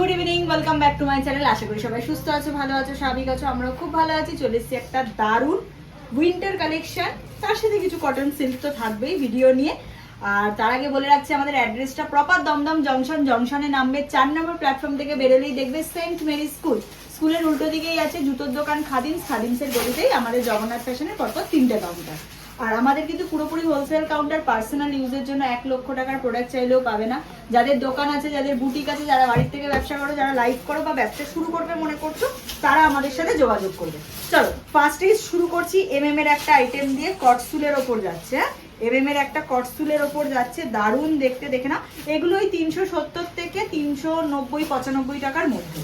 Good evening welcome back to my channel আশা করি সবাই সুস্থ আছো, ভালো আছো, স্বাভাবিক আছো, আমরাও খুব ভালো আছি। চলে এসেছি একটা দারুণ উইন্টার কালেকশন তার সাথে কিছু কটন সিল্ক তো থাকবেই ভিডিও নিয়ে। আর তার আগে বলে রাখছি, আমাদের অ্যাড্রেসটা প্রপার দমদম জংশন জংশনে নামবে চার নম্বর প্ল্যাটফর্ম থেকে বেরোলেই দেখবে সেন্ট মেরি স্কুল স্কুলের উল্টো দিকেই আছে জুতোর দোকান খাদিমস। খাদিমসের গলিতেই আমাদের জগন্নাথ ফ্যাশনের পরপর তিনটে কাউন্টার আর আমাদের কিন্তু পুরোপুরি হোলসেল কাউন্টার পার্সোনাল ইউজের জন্য এক লক্ষ টাকার প্রোডাক্ট চাইলেও পাবে না। যাদের দোকান আছে, যাদের বুটিক আছে, যারা বাড়ির থেকে ব্যবসা করো, যারা লাইভ করো বা ব্যবসা শুরু করবে মনে করছ, তারা আমাদের সাথে যোগাযোগ করবে। চলো ফার্স্টে শুরু করছি এমএম এর একটা আইটেম দিয়ে কটসুলের ওপর যাচ্ছে এমএম এর একটা কটসুলের ওপর যাচ্ছে, দারুণ দেখতে, দেখে না এগুলোই তিনশো সত্তর থেকে তিনশো নব্বই, পঁচানব্বই টাকার মধ্যে।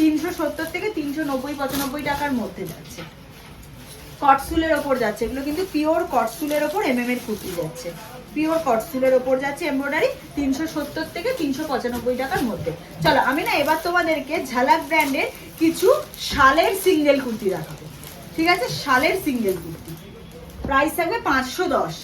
তিনশো সত্তর থেকে তিনশো নব্বই, পঁচানব্বই টাকার মধ্যে যাচ্ছে। কটসুলের ওপর যাচ্ছে। এগুলো কিন্তু পিওর কটসুলের ওপর এমএম এর কুর্তি যাচ্ছে। পিওর কটসুলের ওপর যাচ্ছে এমব্রয়ডারি তিনশো সত্তর থেকে তিনশো পঁচানব্বই টাকার মধ্যে। চলো, আমি না এবার তোমাদেরকে ঝালাক ব্র্যান্ডের কিছু শালের সিঙ্গেল কুর্তি দেখাবো। ঠিক আছে? শালের সিঙ্গেল কুর্তি। প্রাইস থাকবে পাঁচশো দশ।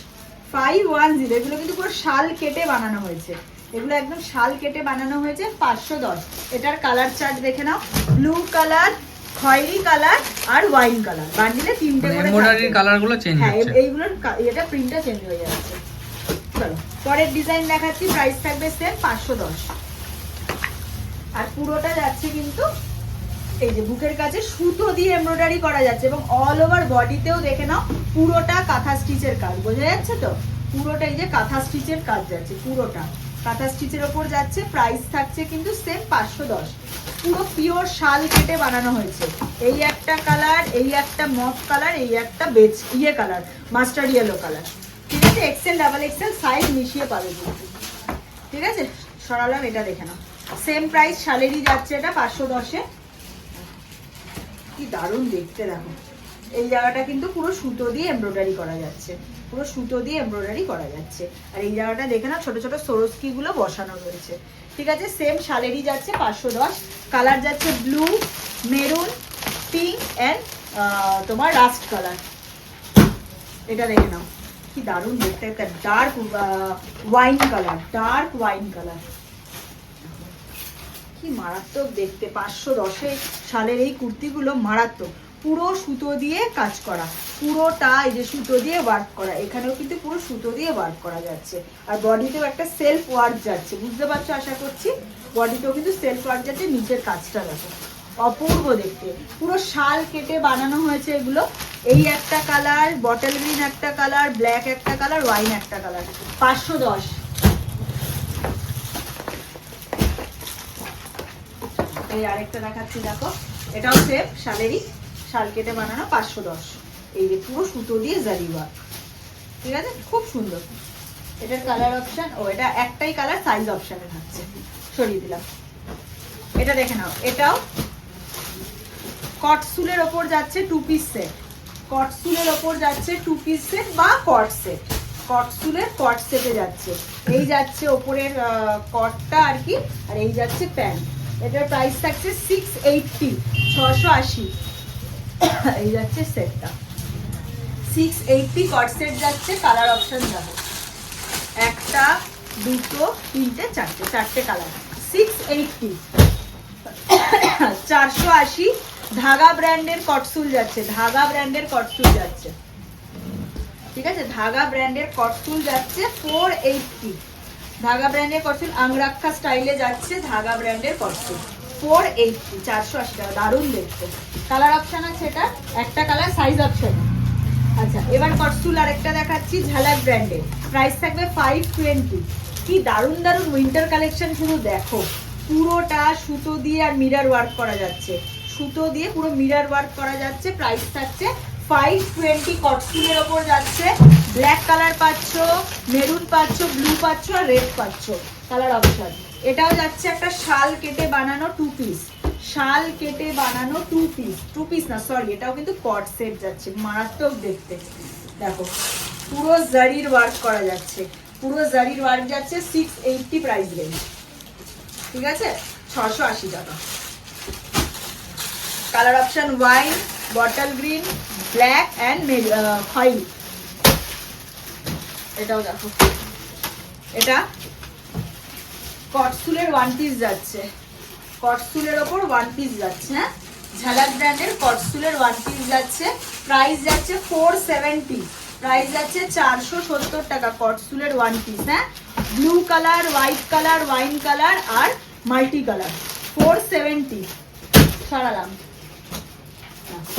ফাইভ ওয়ান জিরো এগুলো কিন্তু পুরো শাল কেটে বানানো হয়েছে। এগুলো একদম শাল কেটে বানানো হয়েছে পাঁচশো দশ। এটার কালার চার্ট দেখে নাও। ব্লু কালার খয়েরি কালার আর ওয়াইন কালার। বান্ডিলে তিনটে করে এমব্রয়ডারির থাকবে। কালারগুলো চেঞ্জ হ্যাঁ হচ্ছে। এইগুলোর এটা প্রিন্টটা চেঞ্জ হয়ে যাচ্ছে। চলো পরের ডিজাইন দেখাচ্ছি প্রাইস থাকবে সেম পাঁচশো দশ। আর পুরোটা যাচ্ছে কিন্তু এই যে বুকের কাছে সুতো দিয়ে এমব্রয়ডারি করা যাচ্ছে এবং অল ওভার বডিতেও দেখে নাও পুরোটা কাঁথা স্টিচের কাজ। বোঝা যাচ্ছে তো? পুরোটা এই যে কাঁথা স্টিচের কাজ যাচ্ছে পুরোটা। কাঁথা স্টিচের ওপর যাচ্ছে প্রাইস থাকছে কিন্তু সেম পাঁচশো দশ। পুরো পিওর শাল কেটে বানানো হয়েছে। এই একটা কালার এই একটা মফ কালার এই একটা বেজ ইয়ে কালার মাস্টার ইয়েলো কালার ঠিক আছে? এক্সেল ডাবল এক্সেল সাইজ মিশিয়ে পাবে ঠিক আছে? সরালাম, এটা দেখে নাও। সেম প্রাইস শালেরই যাচ্ছে এটা পাঁচশো দশে। কি দারুণ দেখতে দেখো। এই জায়গাটা কিন্তু পুরো সুতো দিয়ে এমব্রয়ডারি করা যাচ্ছে। পুরো সুতো দিয়ে এমব্রয়ডারি করা যাচ্ছে। আর এই জায়গাটা দেখে না ছোট ছোট সরস্কি গুলো বসানো রয়েছে। ঠিক আছে সেম শালেরই যাচ্ছে, পাঁচশো দশ। কালার যাচ্ছে ব্লু মেরুন পিঙ্ক অ্যান্ড তোমার রাস্ট কালার এটা দেখে নাও। কি দারুণ দেখতে, একটা dark wine colour dark wine colour কি মারাত্মক দেখতে, পাঁচশো দশে সালের এই কুর্তিগুলো মারাত্মক। পুরো সুতো দিয়ে কাজ করা। পুরোটা এই যে সুতো দিয়ে ওয়ার্ক করা। এখানেও কিন্তু পুরো সুতো দিয়ে ওয়ার্ক করা যাচ্ছে। আর বডিতেও একটা সেলফ ওয়ার্ক যাচ্ছে। বুঝতে পারছ আশা করছি? বডিতেও কিন্তু সেলফ ওয়ার্ক যাচ্ছে নিচের কাজটা দেখো। অপূর্ব দেখতে। পুরো শাল কেটে বানানো হয়েছে এগুলো। এই একটা কালার বটল গ্রিন একটা কালার ব্ল্যাক একটা কালার ওয়াইন একটা কালার পাঁচশো দশ। এই আরেকটা দেখাচ্ছি, দেখো। এটাও সেফ শালেরই। শাল কেটে বানানো পাঁচশো দশ। এই যে পুরো সুতো দিয়ে জারি ওয়ার্ক ঠিক আছে? খুব সুন্দর। এটার কালার অপশন ও, এটা একটাই কালার সাইজ অপশনে থাকছে। সরিয়ে দিলাম। এটা দেখে নাও। এটাও কটসুলের ওপর যাচ্ছে টু পিস সেট কটসুলের ওপর যাচ্ছে টু পিস সেট বা কট সেট কটসুলের কট সেটে যাচ্ছে। এই যাচ্ছে ওপরের কটটা আর কি, আর এই যাচ্ছে প্যান্ট এটার প্রাইস থাকছে সিক্স এইটটি ছশো আশি। এই যাচ্ছে সেটটা সিক্স এইটটি কট সেট যাচ্ছে কালার অপশন যাবে। একটা, দুটো, তিনটে, চারটে চারটে কালার সিক্স এইটটি চারশো আশি ধাগা ব্র্যান্ডের কটসুল যাচ্ছে, ধাগা ব্র্যান্ডের কটসুল যাচ্ছে। ঠিক আছে? ধাগা ব্র্যান্ডের কটসুল যাচ্ছে ফোর এইটটি ধাগা ব্র্যান্ডের কটসুল আংরাক্ষা স্টাইলে যাচ্ছে, ধাগা ব্র্যান্ডের কটসুল ফোর এইটটি চারশো আশি টাকা দারুণ দেখতে। কালার অপশন আছে এটা? একটা কালার সাইজ অপশন আচ্ছা এবার কটসুল আরেকটা দেখাচ্ছি ঝালাক ব্র্যান্ডের প্রাইস থাকবে ফাইভ টোয়েন্টি কি দারুণ দারুণ উইন্টার কালেকশন শুধু দেখো। পুরোটা সুতো দিয়ে আর মিরার ওয়ার্ক করা যাচ্ছে। সুতো দিয়ে পুরো মিরার ওয়ার্ক করা যাচ্ছে প্রাইস থাকছে ফাইভ টোয়েন্টি কটসুলের ওপর যাচ্ছে। ব্ল্যাক কালার পাচ্ছ মেরুন পাচ্ছ ব্লু পাচ্ছ আর রেড পাচ্ছ। Colour option. এটাও যাচ্ছে একটা শাল কেটে বানানো টু পিস শাল কেটে বানানো টু পিস টু পিস না সরি এটাও কিন্তু কট সেট যাচ্ছে, মারাত্মক দেখতে। দেখো, পুরো জারির ওয়ার্ক করা যাচ্ছে। পুরো জারির ওয়ার্ক যাচ্ছে সিক্স এইটটি প্রাইস রেঞ্জ ঠিক আছে? ছশো আশি টাকা। Colour option wine bottle green black and খয়েরি এটাও দেখো। এটা কটসুলের ওয়ান পিস যাচ্ছে। কটসুলের ওপর ওয়ান পিস যাচ্ছে হ্যাঁ? ঝালাক ব্র্যান্ডের কটসুলের ওয়ান পিস যাচ্ছে। প্রাইস যাচ্ছে ফোর সেভেন্টি প্রাইস যাচ্ছে চারশো সত্তর টাকা কটসুলের ওয়ান পিস হ্যাঁ? Blue colour white colour wine colour আর মাল্টি কালার ফোর সেভেন্টি সরালাম।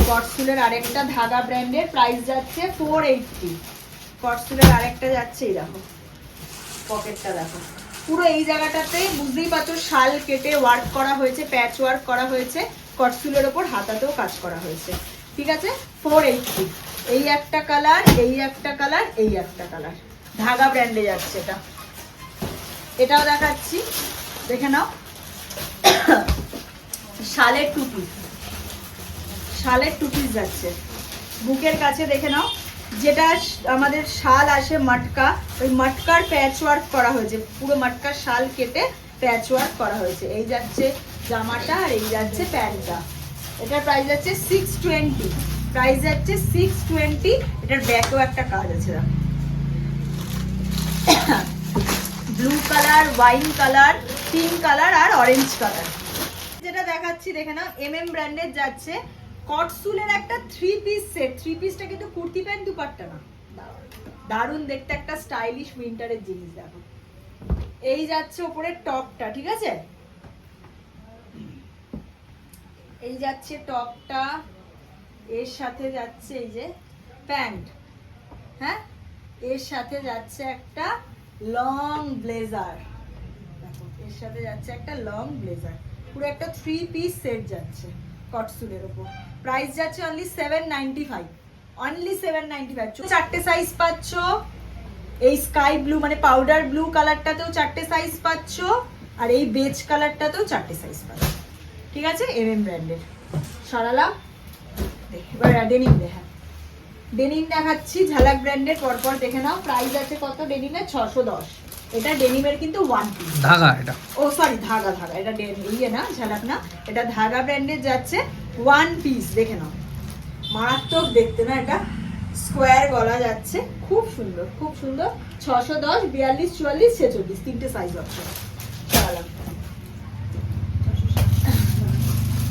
কটসুলের আরেকটা ধাগা ব্র্যান্ডের প্রাইস যাচ্ছে ফোর এইটটি কটসুলের আরেকটা যাচ্ছে এই দেখো। পকেটটা দেখো। পুরো এই জায়গাটাতে বুঝতেই পারছ, শাল কেটে ওয়ার্ক করা হয়েছে প্যাচ ওয়ার্ক করা হয়েছে কটসুলের ওপর হাতাতেও কাজ করা হয়েছে। ঠিক আছে? ফোর এইটটি এই একটা কালার এই একটা কালার এই একটা কালার ধাগা ব্র্যান্ডে যাচ্ছে এটা। এটাও দেখাচ্ছি। দেখে নাও। শালের টুপি শালের টুপি যাচ্ছে। বুকের কাছে দেখে নাও। যেটা আমাদের শাল আসে মটকা, ওই মটকার প্যাচ ওয়ার্ক করা হয়েছে। পুরো মটকার শাল কেটে প্যাচ ওয়ার্ক করা হয়েছে। এই যাচ্ছে জামাটা আর এই যাচ্ছে প্যান্টটা। এটার প্রাইস যাচ্ছে সিক্স টোয়েন্টি প্রাইস যাচ্ছে সিক্স টোয়েন্টি এটার ব্যাকেও একটা কাজ আছে blue colour wine colour pink colour আর অরেঞ্জ কালার যেটা দেখাচ্ছি, দেখে নাও এম এম ব্র্যান্ডের যাচ্ছে। কটসুলের একটা থ্রি পিস সেট থ্রি পিসটা কিন্তু কুর্তি প্যান্ট দুপাট্টা না। দারুণ দেখতে একটা স্টাইলিশ উইন্টারের জিনিস দেখো। এই যাচ্ছে ওপরের টপটা, ঠিক আছে? এই যাচ্ছে টপটা, এর সাথে যাচ্ছে এই যে প্যান্ট। হ্যাঁ? এর সাথে যাচ্ছে একটা লং ব্লেজার এর সাথে যাচ্ছে একটা লং ব্লেজার পুরো একটা থ্রি পিস সেট যাচ্ছে কটসুলের ওপর। প্রাইস যাচ্ছে only seven ninety five only seven ninety five চারটে সাইজ পাচ্ছ। এই স্কাই ব্লু মানে পাউডার ব্লু কালারটাতেও চারটে সাইজ পাচ্ছ। আর এই বেজ কালারটাতেও চারটে সাইজ পাচ্ছ। ঠিক আছে? এম এম ব্র্যান্ডের সরালাম এবার ডেনিম দেখা। ডেনিম দেখাচ্ছি ঝালাক ব্র্যান্ডের পরপর দেখে নাও। প্রাইস আছে কত? ডেনিমের ছশো দশ। এটা ডেনিমের কিন্তু ওয়ান পিস ধাগা এটা। ও সরি ধাগা ধাগা। এটা ইয়ে না ঝালাক না। এটা ধাগা ব্র্যান্ডের যাচ্ছে। ওয়ান পিস দেখে নাও। মারাত্মক দেখতে না এটা? স্কোয়ার গলা যাচ্ছে। খুব সুন্দর খুব সুন্দর। ছশো দশ, বিয়াল্লিশ, চুয়াল্লিশ, ছেচল্লিশ, তিনটে সাইজ অপশন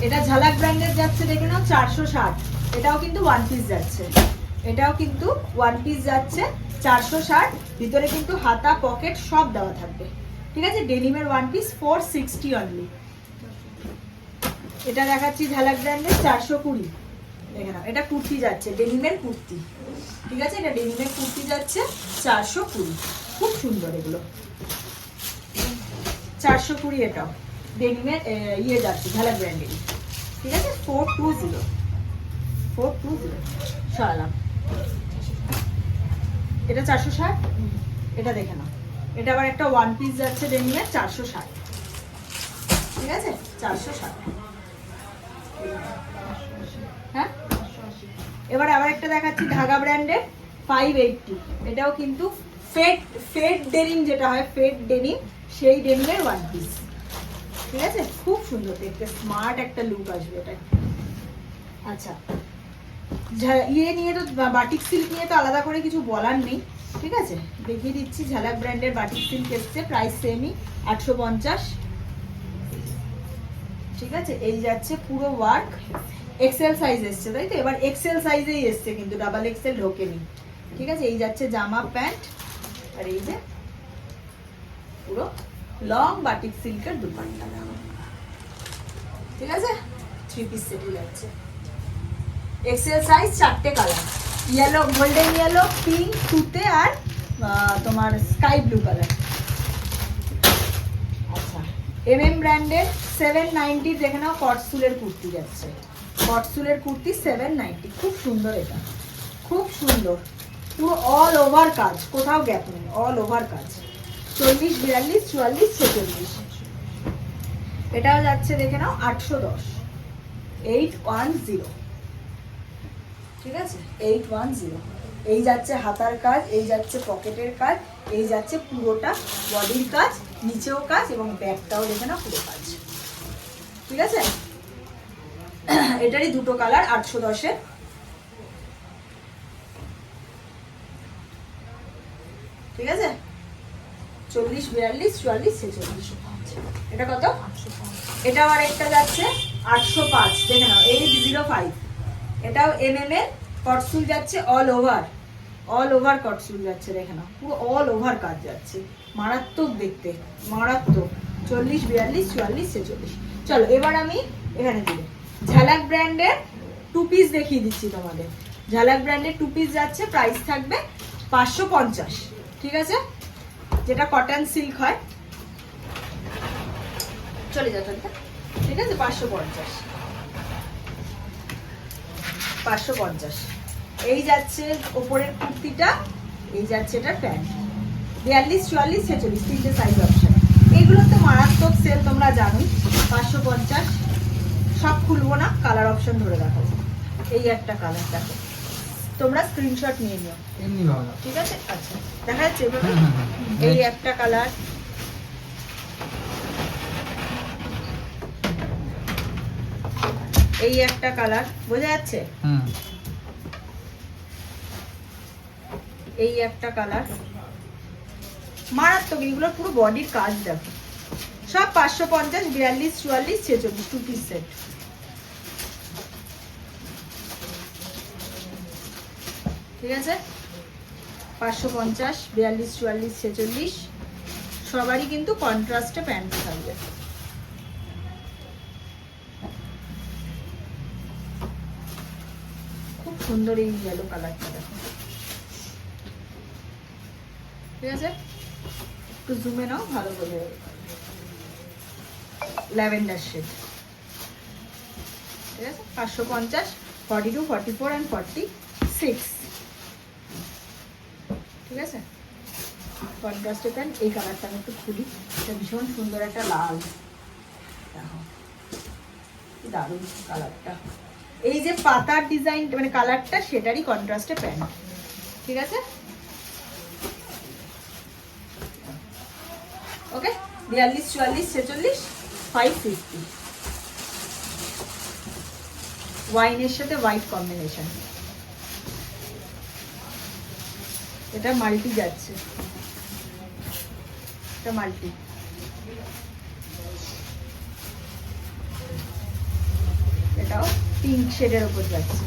এটা ঝালাক ব্র্যান্ডের যাচ্ছে, দেখে নাও, চারশো ষাট। এটাও কিন্তু ওয়ান পিস যাচ্ছে। এটাও কিন্তু ওয়ান পিস যাচ্ছে, চারশো ষাট। ভিতরে কিন্তু হাতা পকেট সব দেওয়া থাকবে। ঠিক আছে? ডেনিমের one piece four sixty only এটা দেখাচ্ছি ঝালাক ব্র্যান্ডের চারশো কুড়ি। দেখে নাও, এটা কুর্তি যাচ্ছে, ডেনিমের কুর্তি। ঠিক আছে? এটা ডেনিমের কুর্তি যাচ্ছে চারশো কুড়ি। খুব সুন্দর এগুলো। চারশো কুড়ি এটাও। ডেনিমের ইয়ে যাচ্ছে, ঝালাক ব্র্যান্ডের ঠিক আছে? Four two zero. Four two zero. সরালাম এটা চারশো ষাট? এটা দেখে নাও। এটা আবার একটা ওয়ান পিস যাচ্ছে ডেনিমের, চারশো ষাট। ঠিক আছে? চারশো ষাট। হ্যাঁ? এবার আবার একটা দেখাচ্ছি ধাগা ব্র্যান্ডের ফাইভ এইটটি এটাও কিন্তু ফেড ফেড ডেনিম যেটা হয় ফেড ডেনিম সেই ডেনিমের ওয়ান পিস ঠিক আছে? খুব সুন্দর, দেখতে স্মার্ট একটা লুক আসবে এটা আচ্ছা ইয়ে নিয়ে তো বাটিক সিল্ক নিয়ে তো আলাদা করে কিছু বলার নেই, ঠিক আছে? দেখিয়ে দিচ্ছি, ঝালাক ব্র্যান্ডের বাটিক সিল্ক এসছে প্রাইস সেমই আটশো পঞ্চাশ। ঠিক আছে? এই যাচ্ছে পুরো ওয়ার্ক এক্সেল সাইজ এসছে, তাই তো? এবার এক্সেল সাইজেই এসছে, কিন্তু ডাবল এক্সেল ঢোকেনি। ঠিক আছে? এই যাচ্ছে জামা, প্যান্ট, আর এই যে পুরো লং বাটিক সিল্কের দুপাট্টা। ঠিক আছে? থ্রি পিস সেটই যাচ্ছে। এক্সেল সাইজ চারটে colour yellow golden yellow pink তুতে আর তোমার sky blue colour M M ব্র্যান্ডের সেভেন নাইনটি দেখে নাও কটসুলের কুর্তি যাচ্ছে। কটসুলের কুর্তি সেভেন নাইনটি খুব সুন্দর এটা। খুব সুন্দর। পুরো অল ওভার কাজ, কোথাও গ্যাপ নেই অল ওভার কাজ। চল্লিশ, বিয়াল্লিশ, চুয়াল্লিশ, ছেচল্লিশ। এটাও যাচ্ছে দেখে নাও, আটশো দশ। এইট ওয়ান জিরো ঠিক আছে? এইট ওয়ান জিরো এই যাচ্ছে হাতার কাজ, এই যাচ্ছে পকেটের কাজ, এই যাচ্ছে পুরোটা বডির কাজ। নিচেও কাজ এবং ব্যাকটাও দেখে না, পুরো কাজ। ঠিক আছে? এটারই দুটো কালার, আটশো দশের। ঠিক আছে? চল্লিশ, বিয়াল্লিশ, চুয়াল্লিশ, ছেচল্লিশ। এটা কত? এটা আবার একটা যাচ্ছে, আটশো পাঁচ। দেখে নাও এইট জিরো ফাইভ এটাও এম এম এর কটসুল যাচ্ছে অল ওভার অল ওভার কটসুল যাচ্ছে দেখে না পুরো অল ওভার কাজ যাচ্ছে। মারাত্মক দেখতে, মারাত্মক। চল্লিশ, বিয়াল্লিশ, চুয়াল্লিশ, ছেচল্লিশ। চলো, এবার আমি এখানে দিই ঝালাক ব্র্যান্ডের টু পিস দেখিয়ে দিচ্ছি তোমাদের। ঝালাক ব্র্যান্ডের টু পিস যাচ্ছে প্রাইস থাকবে পাঁচশো পঞ্চাশ। ঠিক আছে? যেটা কটন সিল্ক হয়। চলে যাও চলে ঠিক আছে? পাঁচশো পঞ্চাশ। পাঁচশো পঞ্চাশ। এই যাচ্ছে ওপরের কুর্তিটা এই যাচ্ছে এটা প্যান্ট। বিয়াল্লিশ চুয়াল্লিশ ছেচল্লিশ তিনটে সাইজ অপশন এইগুলো তো মারাত্মক সেল তোমরা জানোই পাঁচশো পঞ্চাশ। সব খুলবো না কালার অপশন ধরে দেখো এই একটা কালার দেখো। তোমরা স্ক্রিনশট নিয়ে নিও। ঠিক আছে? আচ্ছা দেখা যাচ্ছে হুম, হুম, হুম। এই একটা কালার এই একটা কালার বোঝা যাচ্ছে? হুম এই একটা কালার মারাত্মক, এগুলোর পুরো বডির কাজ দেখো। সব পাঁচশো পঞ্চাশ, বিয়াল্লিশ, চুয়াল্লিশ, ছেচল্লিশ টু পিস সেট ঠিক আছে? পাঁচশো পঞ্চাশ, বিয়াল্লিশ, চুয়াল্লিশ, ছেচল্লিশ, সবারই কিন্তু কন্ট্রাস্টে প্যান্ট থাকবে। খুব সুন্দর এই ইয়েলো কালারটা দেখো ঠিক আছে? একটু জুমে নাও, ভালো করে ল্যাভেন্ডার শেড। ঠিক আছে? পাঁচশো পঞ্চাশ forty two forty four and forty six ঠিক আছে? কন্ট্রাস্টে প্যান্ট এই কালারটা আমি একটু খুলি। এটা ভীষণ সুন্দর একটা লাল। দেখো দারুণ কালারটা এই যে পাতার ডিজাইন মানে কালারটা সেটারই কন্ট্রাস্টে প্যান্ট ঠিক আছে? ওকে বিয়াল্লিশ, চুয়াল্লিশ, ছেচল্লিশ ফাইভ ফিফটি ওয়াইনের সাথে হোয়াইট কম্বিনেশন এটা মাল্টি যাচ্ছে। এটা মাল্টি। এটাও পিঙ্ক শেডের উপর যাচ্ছে।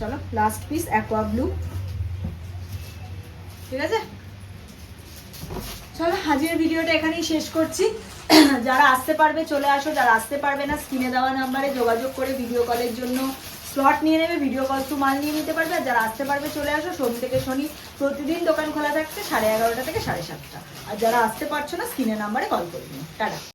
চলো লাস্ট পিস অ্যাকোয়া ব্লু ঠিক আছে? চলো, আজকের ভিডিওটা এখানেই শেষ করছি। যারা আসতে পারবে, চলে আসো। যারা আসতে পারবে না, স্ক্রিনে দেওয়া নাম্বারে যোগাযোগ করে ভিডিও কলের জন্য স্লট নিয়ে নেবে। ভিডিও কল তো মাল নিয়ে নিতে পারবে। আর যারা আসতে পারবে, চলে আসো। সোম থেকে শনি প্রতিদিন দোকান খোলা থাকছে সাড়ে এগারোটা থেকে সাড়ে সাতটা। আর যারা আসতে পারছ না, স্ক্রিনে নাম্বারে কল করে নিও। টাটা।